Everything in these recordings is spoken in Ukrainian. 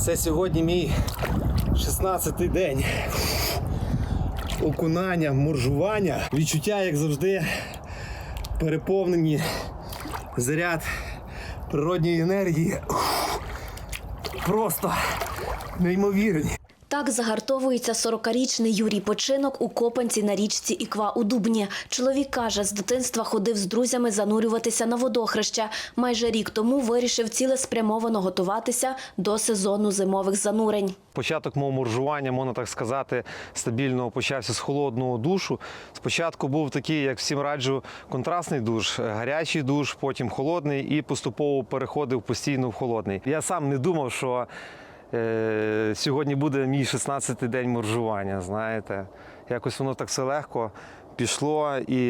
Це сьогодні мій 16-й день. Окунання, моржування. Відчуття, як завжди, переповнені заряд природньої енергії. Просто неймовірні. Так загартовується 40-річний Юрій Починок у Копанці на річці Іква у Дубні. Чоловік каже, з дитинства ходив з друзями занурюватися на водохреща. Майже рік тому вирішив цілеспрямовано готуватися до сезону зимових занурень. Початок мого моржування, можна так сказати, стабільно почався з холодного душу. Спочатку був такий, як всім раджу, контрастний душ, гарячий душ, потім холодний і поступово переходив постійно в холодний. Я сам не думав, що е, сьогодні буде мій 16-й день моржування. Знаєте, якось воно так все легко пішло, і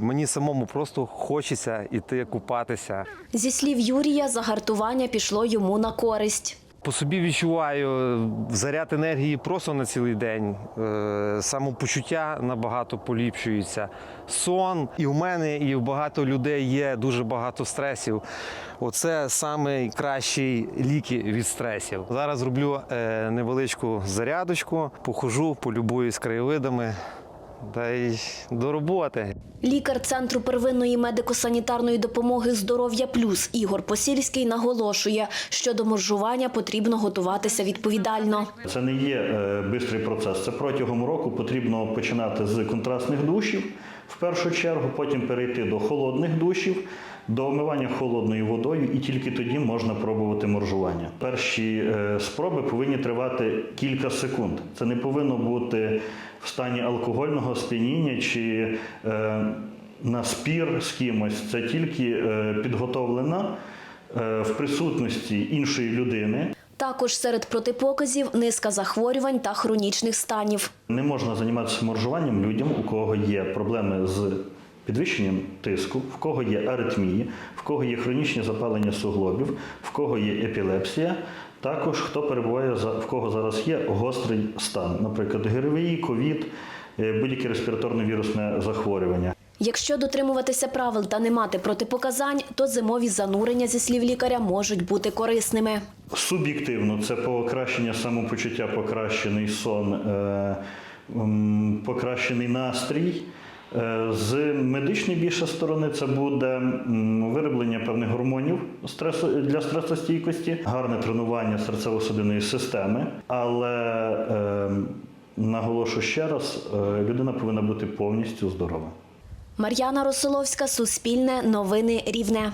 мені самому просто хочеться іти купатися. Зі слів Юрія, загартування пішло йому на користь. По собі відчуваю заряд енергії просто на цілий день. Е, Самопочуття набагато поліпшується. Сон і в мене, і в багато людей є дуже багато стресів. Оце найкращі ліки від стресів. Зараз зроблю е, невеличку зарядочку, похожу, полюбуюсь краєвидами та й до роботи. Лікар центру первинної медико-санітарної допомоги Здоров'я Плюс Ігор Посільський наголошує, що до моржування потрібно готуватися відповідально. Це не є швидкий процес. Це протягом року потрібно починати з контрастних душів в першу чергу, потім перейти до холодних душів, до омивання холодною водою, і тільки тоді можна пробувати моржування. Перші е, спроби повинні тривати кілька секунд. Це не повинно бути в стані алкогольного сп'яніння чи е, на спір з кимось. Це тільки е, підготовлена в присутності іншої людини. Також серед протипоказів низка захворювань та хронічних станів. Не можна займатися моржуванням людям, у кого є проблеми з підвищенням тиску, в кого є аритмії, в кого є хронічні запалення суглобів, в кого є епілепсія. Також хто перебуває в кого зараз є гострий стан, наприклад, ГРВІ, ковід, е, будь-яке респіраторне вірусне захворювання. Якщо дотримуватися правил та не мати протипоказань, то зимові занурення, зі слів лікаря, можуть бути корисними. Суб'єктивно це покращення самопочуття, покращений сон, е, покращений настрій. Е, З медичної більше сторони це буде вироблення певних гормонів стресу для стресостійкості, гарне тренування серцево-судинної системи. Але е, наголошу ще раз, е, людина повинна бути повністю здорова. Мар'яна Росоловська, Суспільне, Новини Рівне.